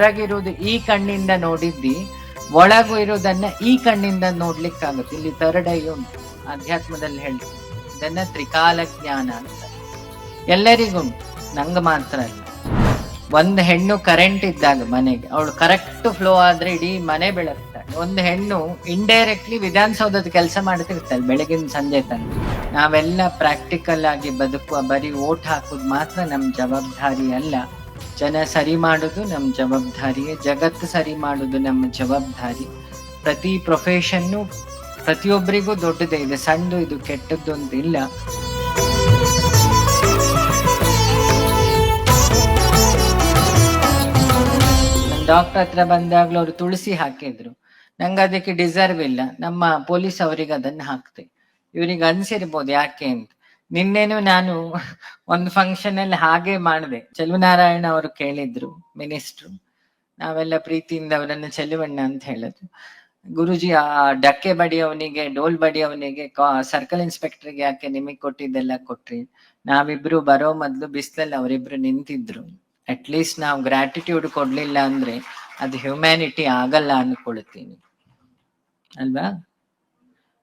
ಹೊರಗಿರುವುದು ಈ ಕಣ್ಣಿಂದ ನೋಡಿದ್ದಿ ಒಳಗು ಇರುವುದನ್ನ ಈ ಕಣ್ಣಿಂದ ನೋಡ್ಲಿಕ್ಕಾಗುತ್ತೆ ಇಲ್ಲಿ ತರ್ಡ್ ಐ ಉಂಟು, ಅಧ್ಯಾತ್ಮದಲ್ಲಿ ಹೇಳಿ. ಇದನ್ನ ತ್ರಿಕಾಲ ಜ್ಞಾನ ಅಂತ ಎಲ್ಲರಿಗುಂಟು ನಂಗ ಮಾತ್ರ ಅಲ್ಲ. ಒಂದು ಹೆಣ್ಣು ಕರೆಂಟ್ ಇದ್ದಾಗ ಮನೆಗೆ, ಅವಳು ಕರೆಕ್ಟ್ ಫ್ಲೋ ಆದ್ರೆ ಇಡೀ ಮನೆ ಬೆಳಗ್ತಾಳೆ. ಒಂದು ಹೆಣ್ಣು ಇಂಡೈರೆಕ್ಟ್ಲಿ ವಿಧಾನಸೌಧದ ಕೆಲಸ ಮಾಡ್ತಿರ್ತಾಳೆ ಬೆಳಗಿನ ಸಂಜೆ ತನಕ. ನಾವೆಲ್ಲ ಪ್ರಾಕ್ಟಿಕಲ್ ಆಗಿ ಬದುಕುವ, ಬರೀ ಓಟ್ ಹಾಕುದು ಮಾತ್ರ ನಮ್ ಜವಾಬ್ದಾರಿ ಅಲ್ಲ. ಜನ ಸರಿ ಮಾಡುದು ನಮ್ಮ ಜವಾಬ್ದಾರಿ, ಜಗತ್ತು ಸರಿ ಮಾಡುದು ನಮ್ಮ ಜವಾಬ್ದಾರಿ. ಪ್ರತಿ ಪ್ರೊಫೆಷನ್ನು ಪ್ರತಿಯೊಬ್ಬರಿಗೂ ದೊಡ್ಡದೇ ಇದೆ ಸಣ್ಣದು ಇದು ಕೆಟ್ಟದ್ದು ಅಂತ ಇಲ್ಲ. ಡಾಕ್ಟರ್ ಹತ್ರ ಬಂದಾಗ್ಲೂ ಅವರು ತುಳಸಿ ಹಾಕಿದ್ರು. ನಂಗೆ ಅದಕ್ಕೆ ಡಿಸರ್ವ್ ಇಲ್ಲ. ನಮ್ಮ ಪೊಲೀಸ್ ಅವರಿಗೆ ಅದನ್ನ ಹಾಕ್ತೆ ಇವ್ರಿಗೆ ಅನ್ಸಿರ್ಬೋದು ಯಾಕೆ ಅಂತ. ನಿನ್ನೆನು ನಾನು ಒಂದು ಫಂಕ್ಷನ್ ಅಲ್ಲಿ ಹಾಗೆ ಮಾಡಿದೆ. ಚೆಲುವನಾರಾಯಣ ಅವರು ಕೇಳಿದ್ರು ಮಿನಿಸ್ಟ್ರು ನಾವೆಲ್ಲ ಪ್ರೀತಿಯಿಂದ ಅವರನ್ನು ಚೆಲುವಣ್ಣ ಅಂತ ಹೇಳಿದ್ರು. ಗುರುಜಿ, ಆ ಡಕ್ಕೆ ಬಡಿಯವನಿಗೆ, ಡೋಲ್ ಬಡಿಯವನಿಗೆ ಸರ್ಕಲ್ ಇನ್ಸ್ಪೆಕ್ಟರ್ಗೆ ಯಾಕೆ ನಿಮಗೆ ಕೊಟ್ಟಿದ್ದೆಲ್ಲ ಕೊಟ್ರಿ? ನಾವಿಬ್ರು ಬರೋ ಮೊದ್ಲು ಬಿಸ್ಲಲ್ಲಿ ಅವರಿಬ್ರು ನಿಂತಿದ್ರು. ಅಟ್ ಲೀಸ್ಟ್ ನಾವು ಗ್ರಾಟಿಟ್ಯೂಡ್ ಕೊಡ್ಲಿಲ್ಲ ಅಂದ್ರೆ ಅದು ಹ್ಯುಮ್ಯಾನಿಟಿ ಆಗಲ್ಲ ಅನ್ಕೊಳ್ತೀನಿ. ಅಲ್ವಾ?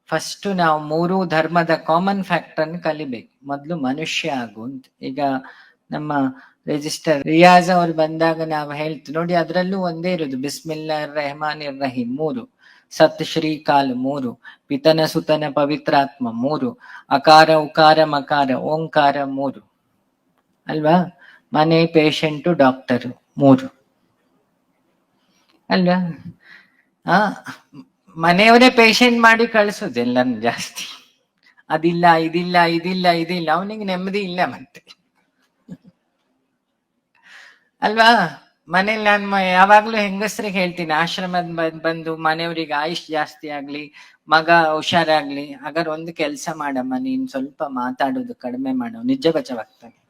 ಫಸ್ಟ್ ನಾವು ಮೂರು ಧರ್ಮದ ಕಾಮನ್ ಫ್ಯಾಕ್ಟರ್ ಅನ್ನು ಕಲಿಬೇಕು. ಮೊದಲು ಮನುಷ್ಯ ಆಗು ಅಂತ. ಈಗ ನಮ್ಮ ರಿಜಿಸ್ಟರ್ ರಿಯಾಜ್ ಅವ್ರು ಬಂದಾಗ ನಾವು ಹೇಳ್ತೀವಿ, ನೋಡಿ ಅದರಲ್ಲೂ ಒಂದೇ ಇರೋದು ಬಿಸ್ಮಿಲ್ಲಾ ರೆಹಮಾನ್ ಇರ್ ರಹೀಮ್ ಮೂರು, ಸತ್ ಶ್ರೀ ಕಾಲ್ ಮೂರು, ಪಿತನ ಸುತನ ಪವಿತ್ರಾತ್ಮ ಮೂರು, ಅಕಾರ ಉಕಾರ ಮಕಾರ ಓಂಕಾರ ಮೂರು, ಅಲ್ವಾ? ಮನೆ ಪೇಷಂಟು ಡಾಕ್ಟರು ಮೂರು, ಅಲ್ವಾ? ಆ ಮನೆಯವರೇ ಪೇಷಂಟ್ ಮಾಡಿ ಕಳಿಸೋದಿಲ್ಲ ಜಾಸ್ತಿ. ಅದಿಲ್ಲ, ಇದಿಲ್ಲ ಇದಿಲ್ಲ ಇದಿಲ್ಲ. ಅವನಿಗೆ ನೆಮ್ಮದಿ ಇಲ್ಲ ಮತ್ತೆ. ಅಲ್ವಾ? ಮನೇಲಿ ನಾನು ಯಾವಾಗ್ಲೂ ಹೆಂಗಸ್ರಿಗೆ ಹೇಳ್ತೀನಿ, ಆಶ್ರಮದ ಬಂದ್- ಮನೆಯವ್ರಿಗೆ ಆಯುಷ್ ಜಾಸ್ತಿ ಆಗ್ಲಿ, ಮಗ ಹುಷಾರಾಗ್ಲಿ, ಹಾಗಾದ್ರೆ ಒಂದು ಕೆಲಸ ಮಾಡಮ್ಮ, ನೀನ್ ಸ್ವಲ್ಪ ಮಾತಾಡೋದು ಕಡಿಮೆ ಮಾಡು. ನಿಜ ಬಚಾವಾಗ್ತಾನೆ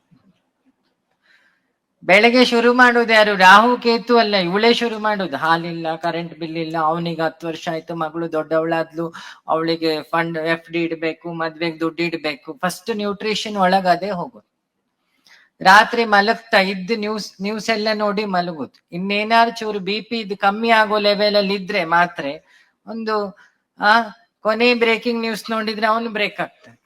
ಬೆಳಗ್ಗೆ ಶುರು ಮಾಡೋದು ಯಾರು? ರಾಹು, ಕೇತು ಅಲ್ಲ, ಇವಳೇ ಶುರು ಮಾಡೋದು. ಹಾಲಿಲ್ಲ ಕರೆಂಟ್ ಬಿಲ್ ಇಲ್ಲ, ಅವನಿಗೆ ಹತ್ತು ವರ್ಷ ಆಯ್ತು, ಮಗಳು ದೊಡ್ಡವಳಾದ್ಲು, ಅವಳಿಗೆ ಫಂಡ್ ಎಫ್ ಡಿ ಇಡ್ಬೇಕು, ಮದ್ವೆಗೆ ದುಡ್ಡು ಇಡ್ಬೇಕು. ಫಸ್ಟ್ ನ್ಯೂಟ್ರಿಷನ್ ಒಳಗದೇ ಹೋಗೋದು. ರಾತ್ರಿ ಮಲಗ್ತಾ ಇದ್ದು ನ್ಯೂಸ್ ನ್ಯೂಸ್ ಎಲ್ಲ ನೋಡಿ ಮಲಗುದು. ಇನ್ನೇನಾದ್ರು ಚೂರು ಬಿ ಪಿ ಇದು ಕಮ್ಮಿ ಆಗೋ ಲೆವೆಲ್ ಅಲ್ಲಿ ಇದ್ರೆ ಮಾತ್ರ ಒಂದು, ಆ, ಕೊನೆ ಬ್ರೇಕಿಂಗ್ ನ್ಯೂಸ್ ನೋಡಿದ್ರೆ ಅವನು ಬ್ರೇಕ್ ಆಗ್ತಾನೆ.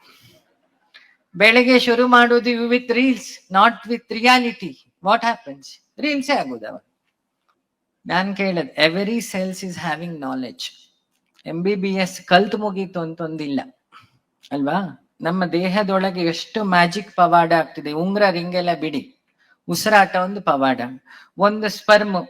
ಬೆಳಗ್ಗೆ ಶುರು ಮಾಡುದು with reels not with reality what happens ರೀಲ್ಸೇ ಆಗೋದು ಅವ ನಾನ್ ಕೇಳದ್ every cells is having knowledge M B B S ಕಲ್ತ್ ಮುಗೀತು ಅಂತ ಒಂದಿಲ್ಲ ಅಲ್ವಾ? ನಮ್ಮ ದೇಹದೊಳಗೆ ಎಷ್ಟು ಮ್ಯಾಜಿಕ್ ಪವಾಡ ಆಗ್ತಿದೆ. ಉಂಗ್ರ ರಿಂಗೆಲ್ಲ ಬಿಡಿ. ಉಸಿರಾಟ ಒಂದು ಪವಾಡ. ಒಂದು ಸ್ಪರ್ಮ್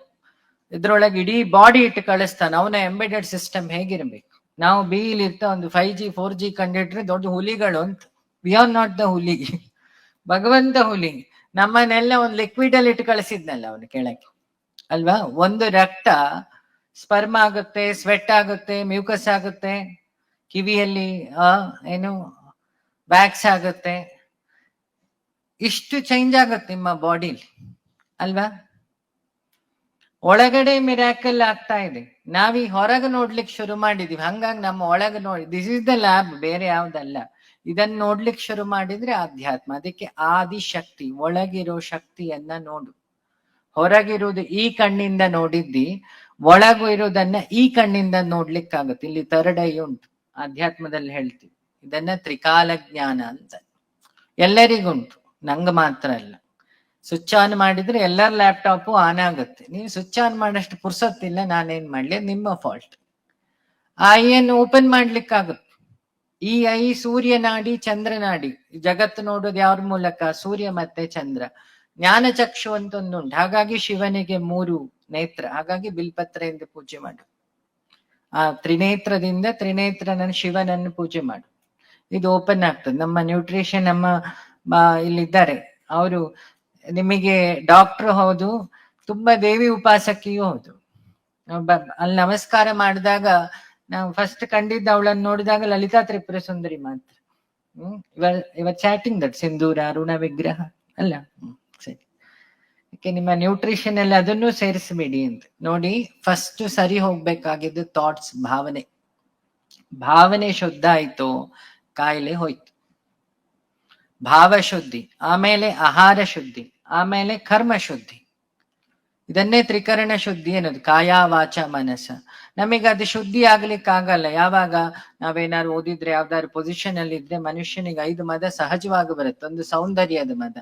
ಇದ್ರೊಳಗೆ ಇಡೀ ಬಾಡಿ ಇಟ್ಟು ಕಳಿಸ್ತಾನೆ. ಅವನ ಎಂಬೆಡೆಡ್ ಸಿಸ್ಟಮ್ ಹೇಗಿರ್ಬೇಕು? ನಾವು ಬಿಲ್ ಇರ್ತಾ ಒಂದು ಫೈವ್ ಜಿ ಫೋರ್ ಜಿ ಕಂಡಿಟ್ರೆ ದೊಡ್ಡ ಹುಲಿಗಳು ಅಂತ. ವಿ ಆರ್ ನಾಟ್ ದ ಹುಲಿ ಭಗವಂತ ಹುಲಿ ನಮ್ಮನ್ನೆಲ್ಲ ಒಂದು ಲಿಕ್ವಿಡ್ ಅಲ್ಲಿ ಇಟ್ಟು ಕಳಿಸಿದ್ನಲ್ಲ ಅವನು ಕೆಳಗೆ. ಅಲ್ವಾ? ಒಂದು ರಕ್ತ ಸ್ಪರ್ಮ್ ಆಗುತ್ತೆ ಸ್ವೆಟ್ ಆಗುತ್ತೆ ಮ್ಯೂಕಸ್ ಆಗುತ್ತೆ, ಕಿವಿಯಲ್ಲಿ, ಆ, ಏನು ವ್ಯಾಕ್ಸ್ ಆಗುತ್ತೆ. ಇಷ್ಟು ಚೇಂಜ್ ಆಗುತ್ತೆ ನಿಮ್ಮ ಬಾಡಿಲಿ ಅಲ್ವಾ? ಒಳಗಡೆ ಮಿರಾಕಲ್ ಆಗ್ತಾ ಇದೆ. ನಾವೀಗ ಹೊರಗೆ ನೋಡ್ಲಿಕ್ಕೆ ಶುರು ಮಾಡಿದೀವಿ. ಹಂಗಾಗಿ ನಮ್ಮ ಒಳಗೆ ನೋಡಿ ದಿಸ್ ಇಸ್ ದ ಲ್ಯಾಬ್ ಬೇರೆ ಯಾವ್ದಲ್ಲ. ಇದನ್ನ ನೋಡ್ಲಿಕ್ಕೆ ಶುರು ಮಾಡಿದ್ರೆ ಆಧ್ಯಾತ್ಮ. ಅದಕ್ಕೆ ಆದಿ ಶಕ್ತಿ ಒಳಗಿರೋ ಶಕ್ತಿಯನ್ನ ನೋಡು. ಹೊರಗಿರುವುದು ಈ ಕಣ್ಣಿಂದ ನೋಡಿದ್ದಿ ಒಳಗು ಇರೋದನ್ನ ಈ ಕಣ್ಣಿಂದ ನೋಡ್ಲಿಕ್ಕಾಗುತ್ತೆ. ಇಲ್ಲಿ ಥರ್ಡ್ ಐ ಉಂಟು ಅಧ್ಯಾತ್ಮದಲ್ಲಿ ಹೇಳ್ತೀವಿ. ಇದನ್ನ ತ್ರಿಕಾಲ ಜ್ಞಾನ ಅಂತ ಎಲ್ಲರಿಗುಂಟು ನಂಗ ಮಾತ್ರ ಅಲ್ಲ. ಸ್ವಿಚ್ ಆನ್ ಮಾಡಿದ್ರೆ ಎಲ್ಲರ ಲ್ಯಾಪ್ಟಾಪು ಆನ್ ಆಗುತ್ತೆ. ನೀವು ಸ್ವಿಚ್ ಆನ್ ಮಾಡಷ್ಟು ಪುರ್ಸೊತ್ತಿಲ್ಲ, ನಾನೇನ್ ಮಾಡ್ಲಿ ನಿಮ್ಮ ಫಾಲ್ಟ್ ಆ, ಏನು ಓಪನ್ ಮಾಡ್ಲಿಕ್ಕಾಗುತ್ತೆ. ಈ ಐ ಸೂರ್ಯನಾಡಿ ಚಂದ್ರನಾಡಿ ಚಂದ್ರ ನಾಡಿ. ಜಗತ್ತು ನೋಡೋದು ಯಾವ್ರ ಮೂಲಕ? ಸೂರ್ಯ ಮತ್ತೆ ಚಂದ್ರ. ಜ್ಞಾನ ಚಕ್ಷು ಅಂತ ಒಂದುಂಟು ಹಾಗಾಗಿ ಶಿವನಿಗೆ ಮೂರು ನೇತ್ರ. ಹಾಗಾಗಿ ಬಿಲ್ಪತ್ರೆಯಿಂದ ಪೂಜೆ ಮಾಡು. ಆ ತ್ರಿನೇತ್ರದಿಂದ ತ್ರಿನೇತ್ರನ ಶಿವನನ್ನು ಪೂಜೆ ಮಾಡು. ಇದು ಓಪನ್ ಆಗ್ತದೆ. ನಮ್ಮ ನ್ಯೂಟ್ರಿಷನ್ ನಮ್ಮ ಇಲ್ಲಿದ್ದಾರೆ. ಅವರು ನಿಮಗೆ ಡಾಕ್ಟರ್ ಹೌದು, ತುಂಬಾ ದೇವಿ ಉಪಾಸಕಿಯೂ ಹೌದು. ಅಲ್ಲಿ ನಮಸ್ಕಾರ ಮಾಡಿದಾಗ ನಾವು ಫಸ್ಟ್ ಕಂಡಿದ್ದ ಅವಳನ್ನು ನೋಡಿದಾಗ ಲಲಿತಾ ತ್ರಿಪುರ ಸುಂದರಿ ಮಾತ್ರ. ಹ್ಮ್, ಇವ ಇವ ಚಾಟಿಂಗ್ ದಟ್ ಸಿಂಧೂರ, ಅರುಣ ವಿಗ್ರಹ, ಅಲ್ಲ? ಸರಿ. ನಿಮ್ಮ ನ್ಯೂಟ್ರಿಷನ್ ಅಲ್ಲಿ ಅದನ್ನು ಸೇರಿಸಬೇಡಿ ಅಂತ. ನೋಡಿ ಫಸ್ಟ್ ಸರಿ ಹೋಗ್ಬೇಕಾಗಿದ್ದು ಥಾಟ್ಸ್ ಭಾವನೆ. ಭಾವನೆ ಶುದ್ಧ ಆಯ್ತು, ಕಾಯಿಲೆ ಹೋಯ್ತು. ಭಾವ ಶುದ್ಧಿ, ಆಮೇಲೆ ಆಹಾರ ಶುದ್ಧಿ, ಆಮೇಲೆ ಕರ್ಮ ಶುದ್ಧಿ. ಇದನ್ನೇ ತ್ರಿಕರಣ ಶುದ್ಧಿ ಅನ್ನೋದು ಕಾಯಾವಾಚ ಮನಸ್ಸ ನಮಗೆ ಅದು ಶುದ್ಧಿ ಆಗ್ಲಿಕ್ಕಾಗಲ್ಲ. ಯಾವಾಗ ನಾವೇನಾದ್ರು ಓದಿದ್ರೆ ಯಾವ್ದಾದ್ರು ಪೊಸಿಷನ್ ಅಲ್ಲಿ ಇದ್ರೆ ಮನುಷ್ಯನಿಗೆ ಐದು ಮದ ಸಹಜವಾಗಿ ಬರುತ್ತೆ. ಒಂದು ಸೌಂದರ್ಯದ ಮದ.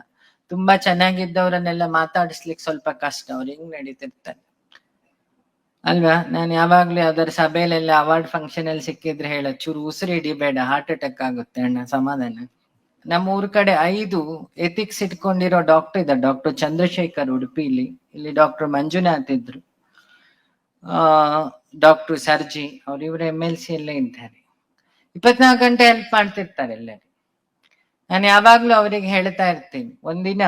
ತುಂಬಾ ಚೆನ್ನಾಗಿದ್ದವರನ್ನೆಲ್ಲ ಮಾತಾಡಿಸ್ಲಿಕ್ಕೆ ಸ್ವಲ್ಪ ಕಷ್ಟ. ಅವ್ರು ಹೆಂಗ್ ನಡೀತಿರ್ತಾರೆ? ಅಲ್ವಾ? ನಾನು ಯಾವಾಗ್ಲೂ ಯಾವ್ದಾದ್ರು ಸಭೆಯಲ್ಲೆಲ್ಲ ಅವಾರ್ಡ್ ಫಂಕ್ಷನ್ ಅಲ್ಲಿ ಸಿಕ್ಕಿದ್ರೆ ಹೇಳ ಚೂರು ಉಸಿರು ಹಿಡಿಬೇಡ ಹಾರ್ಟ್ ಅಟ್ಯಾಕ್ ಆಗುತ್ತೆ ಅಣ್ಣ, ಸಮಾಧಾನ. ನಮ್ಮ ಊರ್ ಕಡೆ ಐದು ಎಥಿಕ್ಸ್ ಇಟ್ಕೊಂಡಿರೋ ಡಾಕ್ಟರ್ ಇದ್ದಾರೆ. ಡಾಕ್ಟರ್ ಚಂದ್ರಶೇಖರ್ ಉಡುಪಿಲಿ. ಇಲ್ಲಿ ಡಾಕ್ಟರ್ ಮಂಜುನಾಥ್ ಇದ್ರು. ಡಾಕ್ಟರ್ ಸರ್ಜಿ ಅವ್ರು ಇವರು ಎಂ ಎಲ್ ಸಿ ಎಲ್ಲ ಇದ್ದಾರೆ. ಇಪ್ಪತ್ನಾಲ್ಕು ಗಂಟೆ ಹೆಲ್ಪ್ ಮಾಡ್ತಿರ್ತಾರೆ ಎಲ್ಲರೂ. ನಾನು ಯಾವಾಗ್ಲೂ ಅವರಿಗೆ ಹೇಳ್ತಾ ಇರ್ತೀನಿ, ಒಂದಿನ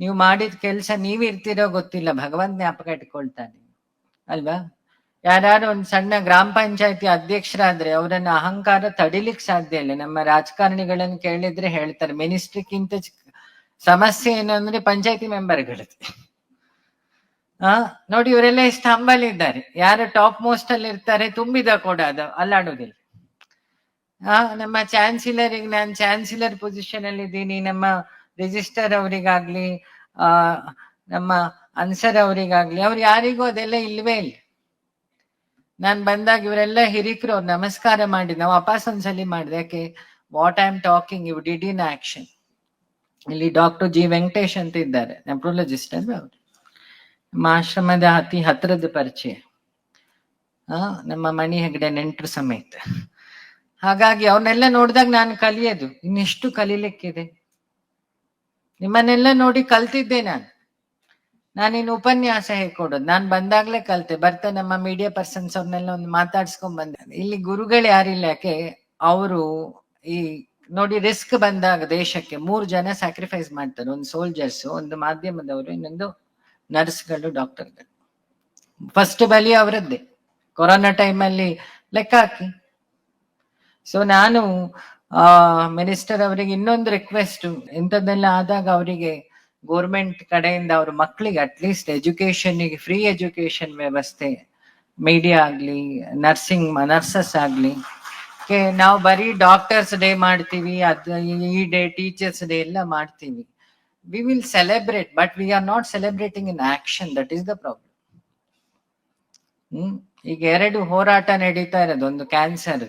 ನೀವು ಮಾಡಿದ ಕೆಲಸ ನೀವಿರ್ತೀರೋ ಗೊತ್ತಿಲ್ಲ, ಭಗವಂತ ಜ್ಞಾಪಕ ಇಟ್ಕೊಳ್ತಾನೆ ಅಲ್ವಾ? ಯಾರು ಒಂದು ಸಣ್ಣ ಗ್ರಾಮ ಪಂಚಾಯತಿ ಅಧ್ಯಕ್ಷರಾದ್ರೆ ಅವರನ್ನ ಅಹಂಕಾರ ತಡಿಲಿಕ್ಕೆ ಸಾಧ್ಯ ಇಲ್ಲ. ನಮ್ಮ ರಾಜಕಾರಣಿಗಳನ್ನು ಕೇಳಿದ್ರೆ ಹೇಳ್ತಾರೆ, ಮಿನಿಸ್ಟ್ರಿಕ್ಕಿಂತ ಸಮಸ್ಯೆ ಏನಂದ್ರೆ ಪಂಚಾಯತಿ ಮೆಂಬರ್ಗಳದ್ದು. ಆ? ನೋಡಿ, ಇವರೆಲ್ಲ ಎಷ್ಟು ಹಂಬಲ್ ಇದ್ದಾರೆ. ಯಾರು ಟಾಪ್ ಮೋಸ್ಟ್ ಅಲ್ಲಿ ಇರ್ತಾರೆ, ತುಂಬಿದ ಕೂಡ ಅದು ಅಲ್ಲಾಡೋದಿಲ್ಲ ಆ, ನಮ್ಮ ಚಾನ್ಸಿಲರ್ ನಾನು ಚಾನ್ಸಿಲರ್ ಪೊಸಿಷನ್ ಅಲ್ಲಿ ಇದ್ದೀನಿ. ನಮ್ಮ ರಿಜಿಸ್ಟರ್ ಅವರಿಗಾಗ್ಲಿ, ಆ, ನಮ್ಮ ಅನ್ಸರ್ ಅವರಿಗಾಗ್ಲಿ, ಅವ್ರು ಯಾರಿಗೂ ಅದೆಲ್ಲ ಇಲ್ವೇ ಇಲ್ಲ. ನಾನ್ ಬಂದಾಗ ಇವರೆಲ್ಲ ಹಿರಿಕರು, ಅವ್ರು ನಮಸ್ಕಾರ ಮಾಡಿ, ನಾವು ಅಪಾಸ್ ಒಂದ್ಸಲಿ ಮಾಡಿದೆ. ಯಾಕೆ? ವಾಟ್ ಐ ಆಮ್ ಟಾಕಿಂಗ್ ಇವ್ ಡಿಡ್ ಇನ್ ಆಕ್ಷನ್ ಇಲ್ಲಿ ಡಾಕ್ಟರ್ ಜಿ ವೆಂಕಟೇಶ್ ಅಂತ ಇದ್ದಾರೆ ನೆಪ್ರೋಲಜಿಸ್ಟ್ ಅಂದ್ರೆ ಅವ್ರು? ಆಶ್ರಮದ ಅತಿ ಹತ್ರದ ಪರಿಚಯ. ಆ, ನಮ್ಮ ಮಣಿ ಹೆಗಡೆ ನೆಂಟರು ಸಮೇತ. ಹಾಗಾಗಿ ಅವ್ರನ್ನೆಲ್ಲ ನೋಡಿದಾಗ ನಾನು ಕಲಿಯೋದು. ಇನ್ನೆಷ್ಟು ಕಲಿಲಿಕ್ಕಿದೆ? ನಿಮ್ಮನ್ನೆಲ್ಲ ನೋಡಿ ಕಲ್ತಿದ್ದೆ ನಾನು. ನಾನಿನ್ನು ಉಪನ್ಯಾಸ ಹೇಳ್ಕೊಡೋದು ನಾನ್ ಬಂದಾಗ್ಲೇ ಕಲ್ತೆ. ಬರ್ತಾ ನಮ್ಮ ಮೀಡಿಯಾ ಪರ್ಸನ್ಸ್ ಅವ್ರನ್ನೆಲ್ಲ ಒಂದು ಮಾತಾಡ್ಸ್ಕೊಂಡ್ ಬಂದೆ. ಇಲ್ಲಿ ಗುರುಗಳು ಯಾರಿಲ್ಲ ಯಾಕೆ? ಅವರು ಈ ನೋಡಿ ರಿಸ್ಕ್ ಬಂದಾಗ ದೇಶಕ್ಕೆ ಮೂರು ಜನ ಸ್ಯಾಕ್ರಿಫೈಸ್ ಮಾಡ್ತಾರೆ. ಒಂದು ಸೋಲ್ಜರ್ಸ್ ಒಂದು ಮಾಧ್ಯಮದವರು, ಇನ್ನೊಂದು ನರ್ಸ್ಗಳು, ಡಾಕ್ಟರ್ಗಳು. ಫಸ್ಟ್ ಬಲಿ ಅವರದ್ದೇ. ಕೊರೋನಾ ಟೈಮಲ್ಲಿ ಲೆಕ್ಕ ಹಾಕಿ. ಸೊ ನಾನು, ಆ ಮಿನಿಸ್ಟರ್ ಅವರಿಗೆ ಇನ್ನೊಂದು ರಿಕ್ವೆಸ್ಟ್ ಇಂಥದ್ದೆಲ್ಲ ಆದಾಗ ಅವರಿಗೆ ಗೋರ್ಮೆಂಟ್ ಕಡೆಯಿಂದ ಅವ್ರ ಮಕ್ಕಳಿಗೆ at least education free education ವ್ಯವಸ್ಥೆ ಮೀಡಿಯಾ ಆಗ್ಲಿ ನರ್ಸಿಂಗ್ ನರ್ಸಸ್ ಆಗ್ಲಿ. ನಾವು ಬರೀ ಡಾಕ್ಟರ್ಸ್ ಡೇ ಮಾಡ್ತೀವಿ, ಅದು ಈ ಡೇ ಟೀಚರ್ಸ್ ಡೇ ಎಲ್ಲ ಮಾಡ್ತೀವಿ. We will celebrate, but we are not celebrating in action. That is the problem. ಹ್ಮ್? ಈಗ ಎರಡು ಹೋರಾಟ ನಡೀತಾ ಇರೋದು. ಒಂದು ಕ್ಯಾನ್ಸರ್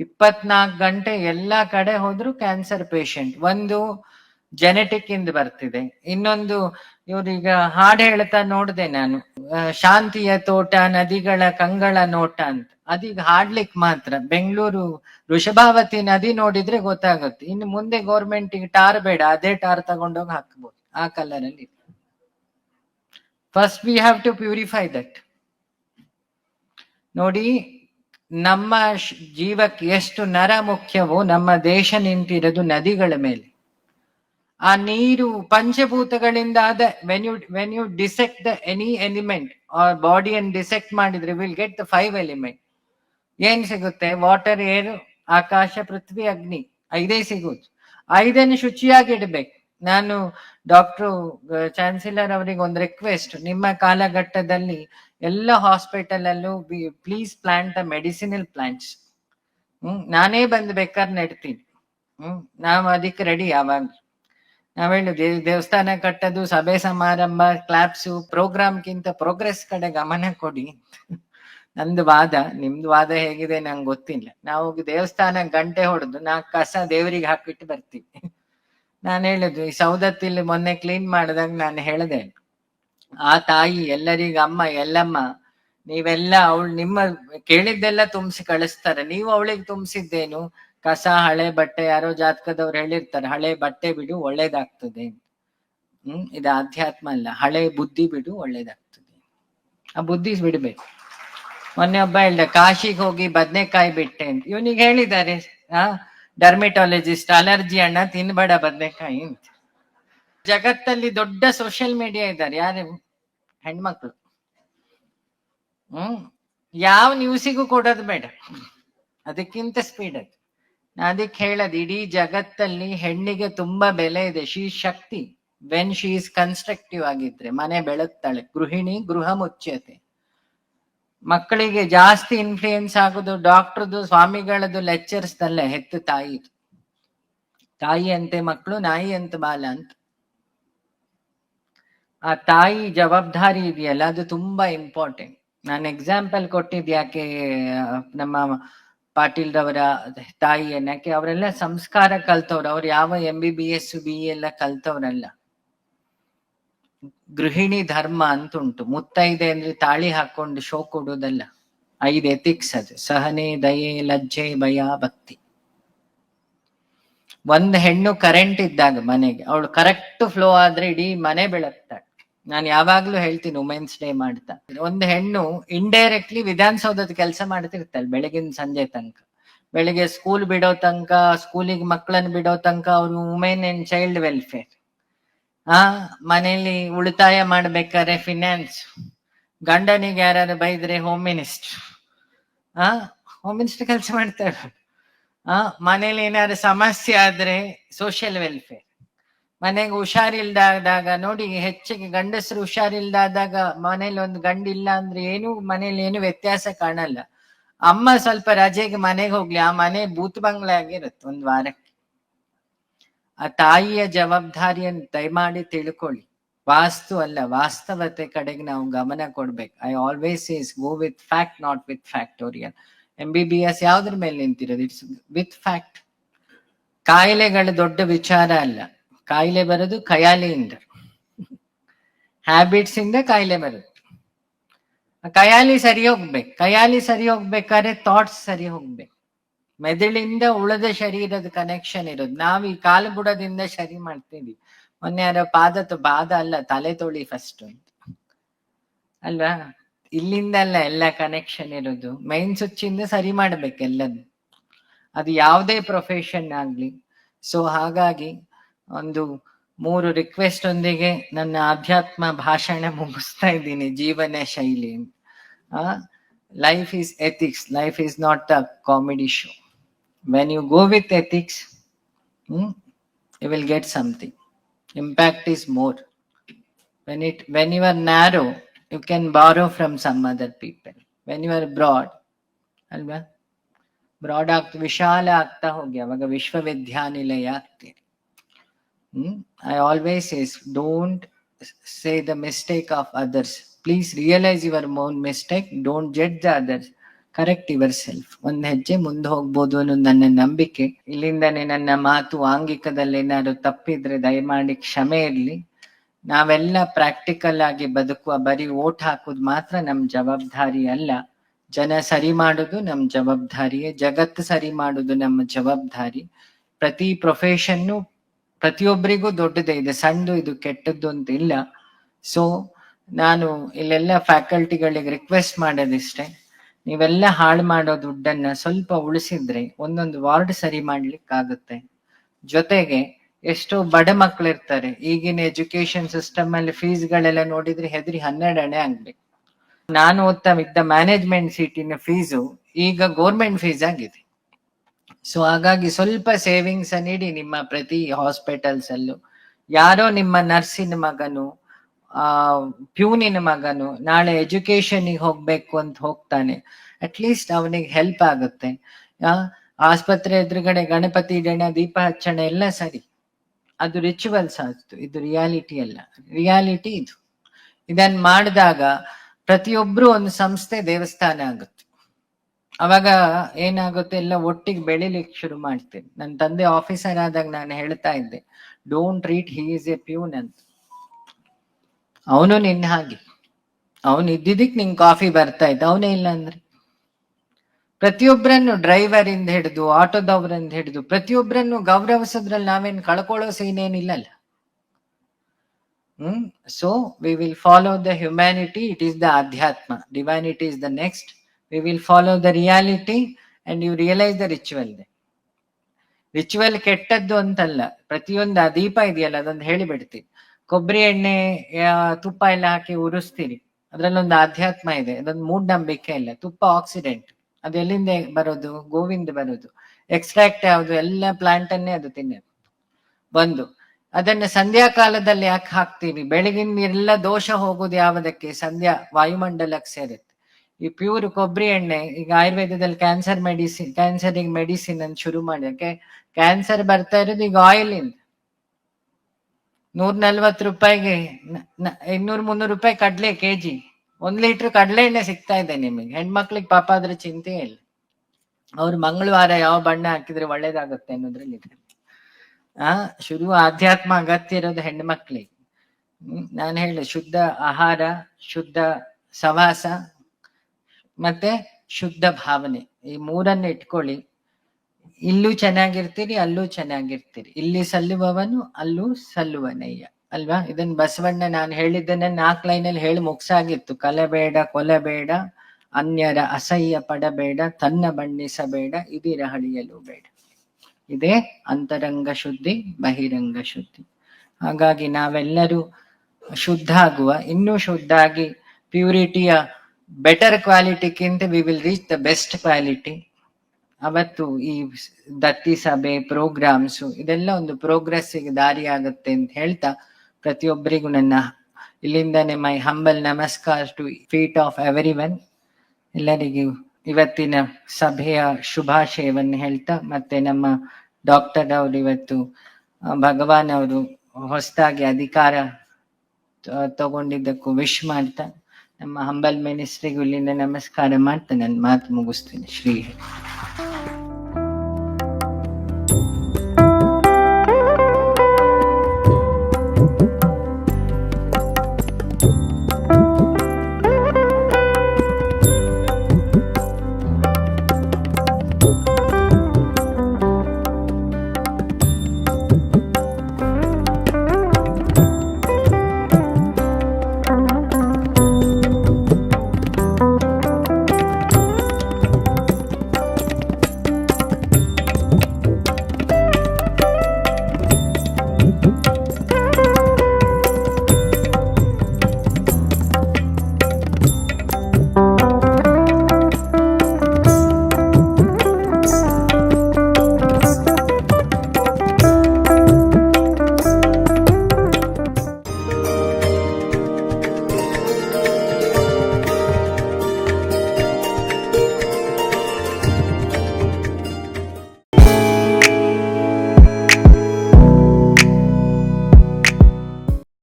ಇಪ್ಪತ್ನಾಲ್ಕು ಗಂಟೆ ಎಲ್ಲಾ ಕಡೆ ಹೋದ್ರು ಕ್ಯಾನ್ಸರ್ ಪೇಷಂಟ್ ಒಂದು ಜೆನೆಟಿಕ್ ಇಂದ ಬರ್ತಿದೆ. ಇನ್ನೊಂದು ಇವ್ರೀಗ ಹಾಡು ಹೇಳ್ತಾ ನೋಡ್ದೆ ನಾನು. ಶಾಂತಿಯ ತೋಟ, ನದಿಗಳ ಕಂಗಳ ನೋಟ ಅಂತ. ಅದೀಗ ಹಾಡ್ಲಿಕ್ ಮಾತ್ರ. ಬೆಂಗಳೂರು ವೃಷಭಾವತಿ ನದಿ ನೋಡಿದ್ರೆ ಗೊತ್ತಾಗುತ್ತೆ. ಇನ್ನು ಮುಂದೆ ಗೌರ್ಮೆಂಟ್ ಟಾರ್ ಬೇಡ, ಅದೇ ಟಾರ್ ತಗೊಂಡೋಗಿ ಹಾಕ್ಬೋದು, ಆ ಕಲರ್ ಅಲ್ಲಿ first we have to purify that ನೋಡಿ, ನಮ್ಮ ಜೀವಕ್ಕೆ ಎಷ್ಟು ನರ ಮುಖ್ಯವೋ ನಮ್ಮ ದೇಶ ನಿಂತಿರೋದು ನದಿಗಳ ಮೇಲೆ. ಆ ನೀರು ಪಂಚಭೂತಗಳಿಂದ ಆದ when you when you dissect the any element or ಬಾಡಿಯನ್ನು dissect ಮಾಡಿದ್ರೆ will get the five element ಏನ್ ಸಿಗುತ್ತೆ? ವಾಟರ್ ಏರ್ ಆಕಾಶ, ಪೃಥ್ವಿ, ಅಗ್ನಿ, ಐದೇ ಸಿಗುದು ಐದನ್ನು ಶುಚಿಯಾಗಿ ಇಡ್ಬೇಕು. ನಾನು ಡಾಕ್ಟ್ರು ಚಾನ್ಸಲರ್ ಅವರಿಗೆ ಒಂದು ರಿಕ್ವೆಸ್ಟ್ ನಿಮ್ಮ ಕಾಲಘಟ್ಟದಲ್ಲಿ ಎಲ್ಲ ಹಾಸ್ಪಿಟಲ್ ಅಲ್ಲೂ please plant the medicinal plants hmm, ನಾನೇ ಬಂದು ಬೇಕಾದ್ರೆ ನೆಡ್ತೀನಿ ಹ್ಮ್, ನಾವು ಅದಕ್ಕೆ ರೆಡಿ ಯಾವಾಗ ನಾವ್ ಹೇಳುದು ದೇ- ದೇವಸ್ಥಾನ ಕಟ್ಟೋದು, ಸಭೆ ಸಮಾರಂಭ ಕ್ಲಾಪ್ಸು ಪ್ರೋಗ್ರಾಮ್ಗಿಂತ ಪ್ರೋಗ್ರೆಸ್ ಕಡೆ ಗಮನ ಕೊಡಿ. ನಂದು ವಾದ, ನಿಮ್ದು ವಾದ ಹೇಗಿದೆ ನಂಗೆ ಗೊತ್ತಿಲ್ಲ. ನಾವು ದೇವಸ್ಥಾನ ಗಂಟೆ ಹೊಡೆದು ನಾ ಕಸ ದೇವರಿಗೆ ಹಾಕಿಟ್ಟು ಬರ್ತೀವಿ. ನಾನು ಹೇಳುದು, ಈ ಸೌದತ್ತಿಲ್ಲಿ ಮೊನ್ನೆ ಕ್ಲೀನ್ ಮಾಡಿದಾಗ ನಾನು ಹೇಳಿದೆ, ಆ ತಾಯಿ, ಎಲ್ಲರಿಗೂ ಅಮ್ಮ, ಎಲ್ಲಮ್ಮ, ನೀವೆಲ್ಲ ಅವಳು ನಿಮ್ಮ ಕೇಳಿದ್ದೆಲ್ಲ ತುಂಬಿಸಿ ಕಳಿಸ್ತಾರೆ. ನೀವು ಅವಳಿಗೆ ತುಂಬಿಸಿದ್ದೇನು? ಕಸ, ಹಳೆ ಬಟ್ಟೆ ಯಾರೋ ಜಾತಕದವ್ರು ಹೇಳಿರ್ತಾರೆ, ಹಳೆ ಬಟ್ಟೆ ಬಿಡು, ಒಳ್ಳೇದಾಗ್ತದೆ. ಹ್ಮ್, ಇದು ಅಧ್ಯಾತ್ಮ ಅಲ್ಲ, ಹಳೆ ಬುದ್ಧಿ ಬಿಡು, ಒಳ್ಳೇದಾಗ್ತದೆ. ಆ ಬುದ್ಧಿ ಬಿಡ್ಬೇಕು. ಮೊನ್ನೆ ಒಬ್ಬ ಹೇಳ್ದ, ಕಾಶಿಗೆ ಹೋಗಿ ಬದ್ನೆಕಾಯಿ ಬಿಟ್ಟೆ ಅಂತ. ಇವನಿಗೆ ಹೇಳಿದ್ದಾರೆ, ಆ ಡರ್ಮೆಟಾಲಜಿಸ್ಟ್ ಅಲರ್ಜಿ ಅಣ್ಣ, ತಿನ್ಬೇಡ ಬದ್ನೆಕಾಯಿ ಅಂತ. ಜಗತ್ತಲ್ಲಿ ದೊಡ್ಡ ಸೋಷಿಯಲ್ ಮೀಡಿಯಾ ಇದ್ದಾರೆ, ಯಾರು? ಹೆಣ್ಮಕ್ಳು. ಹ್ಮ್, ಯಾವ ನ್ಯೂಸಿಗೂ ಕೊಡೋದು ಬೇಡ. ಅದಕ್ಕಿಂತ ಸ್ಪೀಡ್ ಅದು. ಅದಕ್ಕೆ ಹೇಳದ್, ಇಡೀ ಜಗತ್ತಲ್ಲಿ ಹೆಣ್ಣಿಗೆ ತುಂಬಾ ಬೆಲೆ ಇದೆ. ಶೀ ಶಕ್ತಿ. ವೆನ್ ಶಿ ಇಸ್ ಕನ್ಸ್ಟ್ರಕ್ಟಿವ್ ಆಗಿದ್ರೆ, ಮನೆ ಬೆಳಗ್ತಾಳೆ, ಗೃಹಿಣಿ ಗೃಹ ಮುಚ್ಚತೆ ಮಕ್ಕಳಿಗೆ ಜಾಸ್ತಿ ಇನ್ಫ್ಲೂಯೆನ್ಸ್ ಆಗೋದು ಡಾಕ್ಟರ್ದು ಸ್ವಾಮಿಗಳದ್ದು ಲೆಕ್ಚರ್ಸ್ ದಲ್ಲೇ, ಹೆತ್ತು ತಾಯಿ. ತಾಯಿ ಅಂತೆ ಮಕ್ಕಳು, ನಾಯಿ ಅಂತ ಬಾಲ ಅಂತ. ಆ ತಾಯಿ ಜವಾಬ್ದಾರಿ ಇದೆಯಲ್ಲ, ಅದು ತುಂಬಾ ಇಂಪಾರ್ಟೆಂಟ್ ನಾನು ಎಕ್ಸಾಂಪಲ್ ಕೊಟ್ಟಿದ್ ಯಾಕೆ, ನಮ್ಮ ಪಾಟೀಲ್ ರವರ ಏನಕ್ಕೆ ಅವರೆಲ್ಲ ಸಂಸ್ಕಾರ ಕಲ್ತವ್ರು, ಅವ್ರು ಯಾವ M B B S B ಎಲ್ಲ ಕಲ್ತವ್ರಲ್ಲ. ಗೃಹಿಣಿ ಧರ್ಮ ಅಂತ ಉಂಟು ಮುತ್ತೈದೆ ಅಂದ್ರೆ ತಾಳಿ ಹಾಕೊಂಡು ಶೋ ಕೊಡೋದಲ್ಲ. ಐದು ಎಥಿಕ್ಸ್ ಅದು. ಸಹನೆ, ದಯೆ, ಲಜ್ಜೆ, ಭಯ, ಭಕ್ತಿ. ಒಂದ್ ಹೆಣ್ಣು ಕರೆಂಟ್ ಇದ್ದಾಗ ಮನೆಗೆ, ಅವಳು ಕರೆಕ್ಟ್ ಫ್ಲೋ ಆದ್ರೆ ಇಡೀ ಮನೆ ಬೆಳಗ್ತಾಳೆ. ನಾನು ಯಾವಾಗ್ಲೂ ಹೇಳ್ತೀನಿ ವುಮೆನ್ಸ್ ಡೇ ಮಾಡ್ತಾ. ಒಂದು ಹೆಣ್ಣು ಇಂಡೈರೆಕ್ಟ್ಲಿ ವಿಧಾನಸೌಧದ ಕೆಲಸ ಮಾಡ್ತಿರ್ತಾಳೆ ಬೆಳಗಿನ ಸಂಜೆ ತನಕ. ಬೆಳಿಗ್ಗೆ ಸ್ಕೂಲ್ ಬಿಡೋ ತನಕ ಸ್ಕೂಲಿಗೆ ಮಕ್ಕಳನ್ನ ಬಿಡೋ ತನಕ ಅವ್ರು ವುಮೆನ್ ಅಂಡ್ ಚೈಲ್ಡ್ ವೆಲ್ಫೇರ್ ಆ ಮನೆಯಲ್ಲಿ ಉಳಿತಾಯ ಮಾಡ್ಬೇಕಾದ್ರೆ ಫಿನಾನ್ಸ್ ಗಂಡನಿಗೆ ಯಾರು ಬೈದ್ರೆ ಹೋಮ್ ಮಿನಿಸ್ಟರ್ ಆ ಹೋಮ್ ಮಿನಿಸ್ಟರ್ ಕೆಲಸ ಮಾಡ್ತಾರೆ ಆ, ಮನೇಲಿ ಏನಾದ್ರು ಸಮಸ್ಯೆ ಆದ್ರೆ ಸೋಷಿಯಲ್ ವೆಲ್ಫೇರ್ ಮನೆಗೆ ಹುಷಾರಿಲ್ದಾದಾಗ ನೋಡಿ, ಹೆಚ್ಚಿಗೆ ಗಂಡಸರು ಹುಷಾರಿಲ್ದಾದಾಗ ಮನೇಲಿ ಒಂದು ಗಂಡಿಲ್ಲ ಅಂದ್ರೆ ಏನು, ಮನೇಲಿ ಏನು ವ್ಯತ್ಯಾಸ ಕಾಣಲ್ಲ. ಅಮ್ಮ ಸ್ವಲ್ಪ ರಜೆಗೆ ಮನೆಗೆ ಹೋಗ್ಲಿ, ಆ ಮನೆ ಬೂತ್ ಬಂಗ್ಲೆ ಆಗಿರುತ್ತೆ ಒಂದ್ ವಾರಕ್ಕೆ. ಆ ತಾಯಿಯ ಜವಾಬ್ದಾರಿಯನ್ನು ದಯಮಾಡಿ ತಿಳ್ಕೊಳ್ಳಿ. ವಾಸ್ತು ಅಲ್ಲ, ವಾಸ್ತವತೆ ಕಡೆಗೆ ನಾವು ಗಮನ ಕೊಡ್ಬೇಕು. I always is go with fact not with factorial M B B S ಯಾವ್ದ್ರ ಮೇಲೆ ನಿಂತಿರೋದು? ಇಟ್ಸ್ ವಿತ್ ಫ್ಯಾಕ್ಟ್ ಕಾಯಿಲೆಗಳ ದೊಡ್ಡ ವಿಚಾರ ಅಲ್ಲ. ಕಾಯಿಲೆ ಬರೋದು ಖಯಾಲಿಯಿಂದ. ಹ್ಯಾಬಿಟ್ಸ್ ಇಂದ ಕಾಯಿಲೆ ಬರುತ್ತೆ ಕಯಾಲಿ ಸರಿ ಹೋಗ್ಬೇಕು. ಕಯಾಲಿ ಸರಿ ಹೋಗ್ಬೇಕಾದ್ರೆ ಥಾಟ್ಸ್ ಸರಿ ಹೋಗ್ಬೇಕು. ಮೆದುಳಿಂದ ಉಳಿದ ಶರೀರದ ಕನೆಕ್ಷನ್ ಇರೋದು. ನಾವು ಈ ಕಾಲು ಬುಡದಿಂದ ಸರಿ ಮಾಡ್ತೀವಿ. ಮೊನ್ನೆ ಯಾರೋ ಪಾದ ಪಾದ ಅಲ್ಲ, ತಲೆ ತೊಳಿ ಫಸ್ಟ್ ಅಂತ. ಅಲ್ವಾ? ಇಲ್ಲಿಂದ ಅಲ್ಲ ಎಲ್ಲ ಕನೆಕ್ಷನ್ ಇರೋದು. ಮೈನ್ ಸ್ವಿಚ್ಚಿಂದ ಸರಿ ಮಾಡ್ಬೇಕು ಎಲ್ಲದು ಅದು ಯಾವುದೇ ಪ್ರೊಫೆಷನ್ ಆಗ್ಲಿ. ಸೊ ಹಾಗಾಗಿ ಒಂದು ಮೂರು ರಿಕ್ವೆಸ್ಟ್ ಒಂದಿಗೆ ನನ್ನ ಆಧ್ಯಾತ್ಮ ಭಾಷಣ ಮುಗಿಸ್ತಾ ಇದ್ದೀನಿ, ಜೀವನ ಶೈಲಿ life is ethics life is not a comedy show when you go with ethics you will get something impact is more when it when you are narrow, you can borrow from some other people. When you are broad, ಅಲ್ವಾ? Broad ಆಗ್ತಾ, ವಿಶಾಲ ಆಗ್ತಾ ಹೋಗಿ, ಅವಾಗ ವಿಶ್ವವಿದ್ಯಾನಿಲಯ ಆಗ್ತೀರಿ ಹ್ಮ್ I always is don't say the mistake of others please realise your own mistake don't judge the others correct yourself ಒಂದ್ ಹೆಜ್ಜೆ ಮುಂದೆ ಹೋಗ್ಬೋದು ಅನ್ನೋದು ನನ್ನ ನಂಬಿಕೆ. ಇಲ್ಲಿಂದನೇ ನನ್ನ ಮಾತು ಆಂಗಿಕದಲ್ಲಿ ಏನಾದ್ರು ತಪ್ಪಿದ್ರೆ ದಯಮಾಡಿ ಕ್ಷಮೆ ಇರಲಿ. ನಾವೆಲ್ಲ ಪ್ರಾಕ್ಟಿಕಲ್ ಆಗಿ ಬದುಕುವ, ಬರೀ ಓಟ್ ಹಾಕುದು ಮಾತ್ರ ನಮ್ ಜವಾಬ್ದಾರಿ ಅಲ್ಲ. ಜನ ಸರಿ ಮಾಡೋದು ನಮ್ ಜವಾಬ್ದಾರಿಯೇ. ಜಗತ್ತು ಸರಿ ಮಾಡೋದು ನಮ್ಮ ಜವಾಬ್ದಾರಿ. ಪ್ರತಿ ಪ್ರೊಫೆಷನ್ನು ಪ್ರತಿಯೊಬ್ಬರಿಗೂ ದೊಡ್ಡದೇ ಇದೆ, ಸಣ್ಣದು ಇದು ಕೆಟ್ಟದ್ದು ಅಂತ ಇಲ್ಲ. ಸೊ ನಾನು ಇಲ್ಲೆಲ್ಲ ಫ್ಯಾಕಲ್ಟಿಗಳಿಗೆ ರಿಕ್ವೆಸ್ಟ್ ಮಾಡೋದಿಷ್ಟೇ, ನೀವೆಲ್ಲ ಹಾಳು ಮಾಡೋ ದುಡ್ಡನ್ನ ಸ್ವಲ್ಪ ಉಳಿಸಿದ್ರೆ ಒಂದೊಂದು ವಾರ್ಡ್ ಸರಿ ಮಾಡ್ಲಿಕ್ಕಾಗುತ್ತೆ. ಜೊತೆಗೆ ಎಷ್ಟೋ ಬಡ ಮಕ್ಳು ಇರ್ತಾರೆ ಈಗಿನ ಎಜುಕೇಶನ್ ಸಿಸ್ಟಮ್ ಅಲ್ಲಿ ಫೀಸ್ ಗಳೆಲ್ಲ ನೋಡಿದ್ರೆ ಹೆದರಿ ಹನ್ನೆರಡನೇ ಆಗ್ಬೇಕು ನಾನು ಓದ್ತಾ ಇದ್ದ ಮ್ಯಾನೇಜ್ಮೆಂಟ್ ಸೀಟಿನ ಫೀಸು ಈಗ ಗೋರ್ಮೆಂಟ್ ಫೀಸ್ ಆಗಿದೆ. ಸೊ ಹಾಗಾಗಿ ಸ್ವಲ್ಪ ಸೇವಿಂಗ್ಸ್ ನೀಡಿ ನಿಮ್ಮ ಪ್ರತಿ ಹಾಸ್ಪಿಟಲ್ಸ್ ಅಲ್ಲೂ. ಯಾರೋ ನಿಮ್ಮ ನರ್ಸಿನ ಮಗನು, ಆ ಪ್ಯೂನಿನ ಮಗನು, ನಾಳೆ ಎಜುಕೇಶನ್ ಹೋಗ್ಬೇಕು ಅಂತ ಹೋಗ್ತಾನೆ. ಅಟ್ಲೀಸ್ಟ್ ಅವನಿಗೆ ಹೆಲ್ಪ್ ಆಗುತ್ತೆ. ಆಸ್ಪತ್ರೆ ಎದುರುಗಡೆ ಗಣಪತಿ, ಗಣ, ದೀಪ ಹಚ್ಚಣೆ ಎಲ್ಲ ಸರಿ. ಅದು ರಿಚುವಲ್ಸ್ ಆಯ್ತು. ಇದು ರಿಯಾಲಿಟಿ ಅಲ್ಲ. ರಿಯಾಲಿಟಿ ಇದು. ಇದನ್ನ ಮಾಡಿದಾಗ ಪ್ರತಿಯೊಬ್ರು ಒಂದು ಸಂಸ್ಥೆ ದೇವಸ್ಥಾನ ಆಗುತ್ತೆ. ಅವಾಗ ಏನಾಗುತ್ತೆ, ಎಲ್ಲ ಒಟ್ಟಿಗೆ ಬೆಳಿಲಿಕ್ಕೆ ಶುರು ಮಾಡ್ತೀನಿ. ನನ್ನ ತಂದೆ ಆಫೀಸರ್ ಆದಾಗ ನಾನು ಹೇಳ್ತಾ ಇದ್ದೆ don't treat he is a peon ಅಂತ. ಅವನು ನಿನ್ನ ಹಾಗೆ. ಅವನು ಇದ್ದಿದ್ದಕ್ಕೆ ನಿಂಗೆ ಕಾಫಿ ಬರ್ತಾ ಇದ್ದ ಅವನೇ ಇಲ್ಲ ಅಂದ್ರೆ? ಪ್ರತಿಯೊಬ್ಬರನ್ನು ಡ್ರೈವರ್ ಇಂದ ಹಿಡಿದು ಆಟೋದವ್ರಿಂದ ಹಿಡಿದು ಪ್ರತಿಯೊಬ್ಬರನ್ನು ಗೌರವಿಸೋದ್ರಲ್ಲಿ ನಾವೇನು ಕಳ್ಕೊಳ್ಳೋ ಸೀನ್ ಏನಿಲ್ಲಲ್ಲ. ಹ್ಮ್ so we will follow the humanity it is the ಅಧ್ಯಾತ್ಮ divinity is the next we will follow the reality and you realise the ritual ritual ಕೆಟ್ಟದ್ದು ಅಂತಲ್ಲ. ಪ್ರತಿಯೊಂದು ಆ ದೀಪ ಇದೆಯಲ್ಲ, ಅದೊಂದು ಹೇಳಿಬಿಡ್ತೀನಿ. ಕೊಬ್ಬರಿ ಎಣ್ಣೆ ತುಪ್ಪ ಎಲ್ಲ ಹಾಕಿ ಉರಿಸ್ತೀರಿ ಅದ್ರಲ್ಲೊಂದು ಆಧ್ಯಾತ್ಮ ಇದೆ, ಅದೊಂದು ಮೂಢನಂಬಿಕೆ ಇಲ್ಲ ತುಪ್ಪ ಆಕ್ಸಿಡೆಂಟ್ ಅದು ಎಲ್ಲಿಂದ ಬರೋದು? ಗೋವಿಂದ ಬರೋದು. ಎಕ್ಸ್ಟ್ರಾಕ್ಟ್ ಯಾವುದು? ಎಲ್ಲ ಪ್ಲಾಂಟ್ ಅನ್ನೇ ಅದು ತಿನ್ನೋದು. ಒಂದು ಅದನ್ನ ಸಂಧ್ಯಾ ಕಾಲದಲ್ಲಿ ಯಾಕೆ ಹಾಕ್ತೀವಿ ಬೆಳಗಿನ ಎಲ್ಲ ದೋಷ ಹೋಗೋದು ಯಾವುದಕ್ಕೆ? ಸಂಧ್ಯಾ ವಾಯುಮಂಡಲಕ್ಕೆ ಸೇರುತ್ತೆ. ಈ ಪ್ಯೂರ್ ಕೊಬ್ಬರಿ ಎಣ್ಣೆ, ಈಗ ಆಯುರ್ವೇದದಲ್ಲಿ ಕ್ಯಾನ್ಸರ್ ಮೆಡಿಸಿನ್ ಕ್ಯಾನ್ಸರಿಗೆ ಮೆಡಿಸಿನ್ ಅಂತ ಶುರು ಮಾಡೋಕೆ ಕ್ಯಾನ್ಸರ್ ಬರ್ತಾ ಇರೋದು ಈಗ ಆಯಿಲ್ ಇಂದ. ನೂರ್ ನಲ್ವತ್ತು ರೂಪಾಯಿಗೆ ಇನ್ನೂರ್ ಮುನ್ನೂರು ರೂಪಾಯಿ ಕಡ್ಲೆ ಕೆಜಿ. ಒಂದ್ ಲೀಟರ್ ಕಡಲೆ ಎಣ್ಣೆ ಸಿಗ್ತಾ ಇದೆ ನಿಮಗೆ. ಹೆಣ್ಮಕ್ಳಿಗೆ ಪಾಪ ಅದ್ರ ಚಿಂತೆ ಇಲ್ಲ. ಅವ್ರು ಮಂಗಳವಾರ ಯಾವ ಬಣ್ಣ ಹಾಕಿದ್ರೆ ಒಳ್ಳೇದಾಗುತ್ತೆ ಅನ್ನೋದ್ರಲ್ಲಿ ಆ, ಶುರು ಆಧ್ಯಾತ್ಮ ಅಗತ್ಯ ಇರೋದು ಹೆಣ್ಮಕ್ಳಿಗೆ. ನಾನು ಹೇಳಿ ಶುದ್ಧ ಆಹಾರ, ಶುದ್ಧ ಸವಾಸ ಮತ್ತೆ ಶುದ್ಧ ಭಾವನೆ. ಈ ಮೂರನ್ನ ಇಟ್ಕೊಳ್ಳಿ. ಇಲ್ಲೂ ಚೆನ್ನಾಗಿರ್ತೀರಿ, ಅಲ್ಲೂ ಚೆನ್ನಾಗಿರ್ತೀರಿ. ಇಲ್ಲಿ ಸಲ್ಲುವವನು, ಅಲ್ಲೂ ಸಲ್ಲುವನಯ್ಯ. ಅಲ್ವಾ? ಇದನ್ನ ಬಸವಣ್ಣ ನಾನು ಹೇಳಿದ್ದನ್ನ ನಾಲ್ಕು ಲೈನಲ್ಲಿ ಹೇಳಿ ಮುಗ್ಸಾಗಿತ್ತು. ಕಲಬೇಡ ಕೊಲಬೇಡ ಅನ್ಯರ ಅಸಹ್ಯ ಪಡಬೇಡ ತನ್ನ ಬಣ್ಣಿಸಬೇಡ ಇದಿರ ಹಳಿಯಲು ಬೇಡ. ಇದೇ ಅಂತರಂಗ ಶುದ್ಧಿ, ಬಹಿರಂಗ ಶುದ್ಧಿ. ಹಾಗಾಗಿ ನಾವೆಲ್ಲರೂ ಶುದ್ಧ ಆಗುವ, ಇನ್ನೂ ಶುದ್ಧ ಆಗಿ ಪ್ಯೂರಿಟಿಯ better ಕ್ವಾಲಿಟಿಗಿಂತ we will reach the best quality ಅವತ್ತು ಈ ದತ್ತಿ ಸಭೆ ಪ್ರೋಗ್ರಾಮ್ಸು ಇದೆಲ್ಲ ಒಂದು ಪ್ರೋಗ್ರೆಸ್ಸಿಗೆ ದಾರಿ ಆಗುತ್ತೆ ಅಂತ ಹೇಳ್ತಾ ಪ್ರತಿಯೊಬ್ಬರಿಗೂ ನನ್ನ ಇಲ್ಲಿಂದನೇ my humble namaskar to feet of everyone ಎಲ್ಲರಿಗೂ ಇವತ್ತಿನ ಸಭೆಯ ಶುಭಾಶಯವನ್ನು ಹೇಳ್ತಾ ಮತ್ತೆ ನಮ್ಮ ಡಾಕ್ಟರ್ ಅವರು ಇವತ್ತು ಭಗವಾನ್ ಅವರು ಹೊಸದಾಗಿ ಅಧಿಕಾರ ತಗೊಂಡಿದ್ದಕ್ಕೂ ವಿಶ್ ಮಾಡ್ತಾ ನಮ್ಮ ಹಂಬಲ್ ಮಿನಿಸ್ಟ್ರಿಗೆ ಇಲ್ಲಿಂದ ನಮಸ್ಕಾರ ಮಾಡ್ತೇನೆ ನನ್ನ ಮಾತು ಮುಗಿಸ್ತೇನೆ. ಶ್ರೀ